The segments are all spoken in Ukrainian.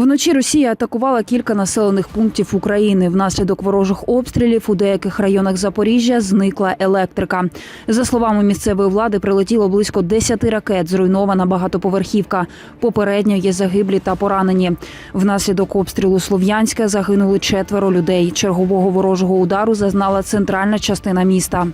Вночі Росія атакувала кілька населених пунктів України. Внаслідок ворожих обстрілів у деяких районах Запоріжжя зникла електрика. За словами місцевої влади, прилетіло близько 10 ракет. Зруйнована багатоповерхівка. Попередньо є загиблі та поранені. Внаслідок обстрілу Слов'янська загинули четверо людей. Чергового ворожого удару зазнала центральна частина міста.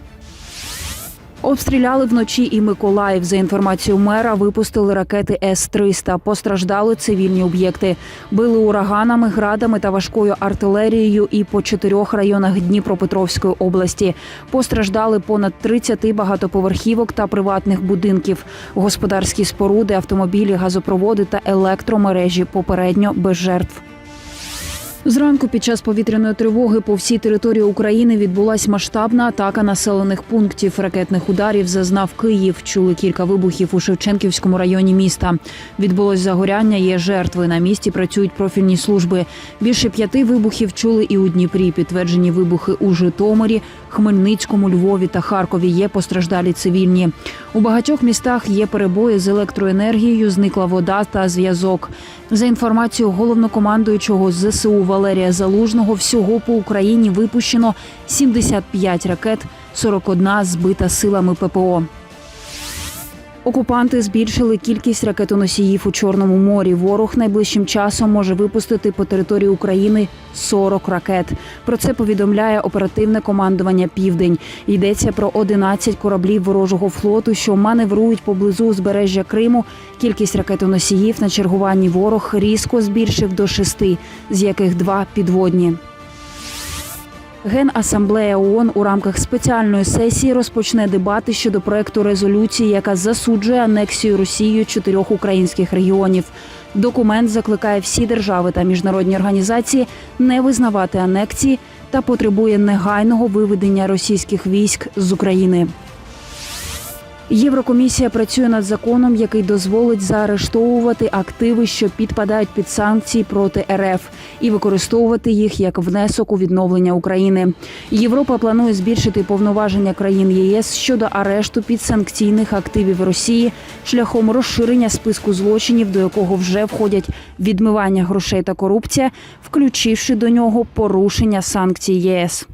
Обстріляли вночі і Миколаїв. За інформацією мера, випустили ракети С-300. Постраждали цивільні об'єкти. Били ураганами, градами та важкою артилерією і по чотирьох районах Дніпропетровської області. Постраждали понад 30 багатоповерхівок та приватних будинків. Господарські споруди, автомобілі, газопроводи та електромережі попередньо без жертв. Зранку під час повітряної тривоги по всій території України відбулась масштабна атака населених пунктів. Ракетних ударів зазнав Київ. Чули кілька вибухів у Шевченківському районі міста. Відбулось загоряння. Є жертви. На місці працюють профільні служби. Більше п'яти вибухів чули і у Дніпрі. Підтверджені вибухи у Житомирі, Хмельницькому, Львові та Харкові. Є постраждалі цивільні. У багатьох містах є перебої з електроенергією. Зникла вода та зв'язок. За інформацією головнокомандуючого ЗСУ Валерія Залужного, всього по Україні випущено 75 ракет, 41 збита силами ППО. Окупанти збільшили кількість ракетоносіїв у Чорному морі. Ворог найближчим часом може випустити по території України 40 ракет. Про це повідомляє оперативне командування Південь. Йдеться про 11 кораблів ворожого флоту, що маневрують поблизу узбережжя Криму. Кількість ракетоносіїв на чергуванні ворог різко збільшив до шести, з яких два підводні. Генасамблея ООН у рамках спеціальної сесії розпочне дебати щодо проекту резолюції, яка засуджує анексію Росією чотирьох українських регіонів. Документ закликає всі держави та міжнародні організації не визнавати анексії та потребує негайного виведення російських військ з України. Єврокомісія працює над законом, який дозволить заарештовувати активи, що підпадають під санкції проти РФ, і використовувати їх як внесок у відновлення України. Європа планує збільшити повноваження країн ЄС щодо арешту підсанкційних активів Росії шляхом розширення списку злочинів, до якого вже входять відмивання грошей та корупція, включивши до нього порушення санкцій ЄС.